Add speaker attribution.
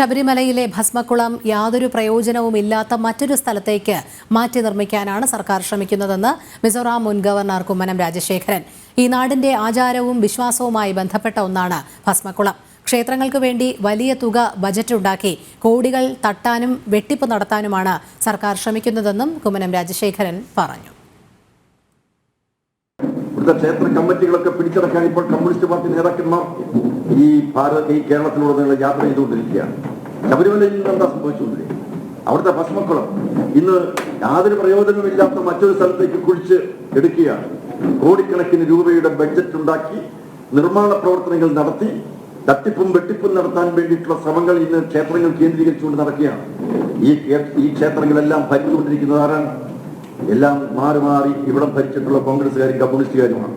Speaker 1: ശബരിമലയിലെ ഭസ്മക്കുളം യാതൊരു പ്രയോജനവുമില്ലാത്ത മറ്റൊരു സ്ഥലത്തേക്ക് മാറ്റി നിർമ്മിക്കാനാണ് സർക്കാർ ശ്രമിക്കുന്നതെന്ന് മിസോറാം മുൻ ഗവർണർ കുമ്മനം രാജശേഖരൻ. ഈ നാടിന്റെ ആചാരവും വിശ്വാസവുമായി ബന്ധപ്പെട്ട ഒന്നാണ് ഭസ്മക്കുളം. ക്ഷേത്രങ്ങൾക്ക് വേണ്ടി വലിയ തുക ബജറ്റ് ഉണ്ടാക്കി കോടികൾ തട്ടാനും വെട്ടിപ്പ് നടത്താനുമാണ് സർക്കാർ ശ്രമിക്കുന്നതെന്നും കുമ്മനം രാജശേഖരൻ പറഞ്ഞു.
Speaker 2: ക്ഷേത്ര കമ്മിറ്റികളൊക്കെ പിടിച്ചടക്കാൻ ഇപ്പോൾ കമ്മ്യൂണിസ്റ്റ് പാർട്ടി നേതാക്കന്മാർ ഈ ഭാരത ഈ കേരളത്തിലുടനീളം യാത്ര ചെയ്തുകൊണ്ടിരിക്കുകയാണ്. ശബരിമലയിൽ നിന്ന് എന്താ സംഭവിച്ചുകൊണ്ടിരിക്കുന്നത് അവിടുത്തെ ഭസ്മക്കുളം ഇന്ന് യാതൊരു പ്രയോജനമില്ലാത്ത മറ്റൊരു സ്ഥലത്തേക്ക് കുഴിച്ച് എടുക്കുകയാണ്. കോടിക്കണക്കിന് രൂപയുടെ ബഡ്ജറ്റ് ഉണ്ടാക്കി നിർമ്മാണ പ്രവർത്തനങ്ങൾ നടത്തി തട്ടിപ്പും വെട്ടിപ്പും നടത്താൻ വേണ്ടിയിട്ടുള്ള ശ്രമങ്ങൾ ഇന്ന് ക്ഷേത്രങ്ങൾ കേന്ദ്രീകരിച്ചുകൊണ്ട് നടക്കുകയാണ്. ഈ ഈ ക്ഷേത്രങ്ങളെല്ലാം ഭരിച്ചുകൊണ്ടിരിക്കുന്നത് ആരാണ് എല്ലാം മാറി മാറി ഇവിടം ഭരിച്ചിട്ടുള്ള കോൺഗ്രസ്സുകാരും കമ്മ്യൂണിസ്റ്റുകാരുമാണ്.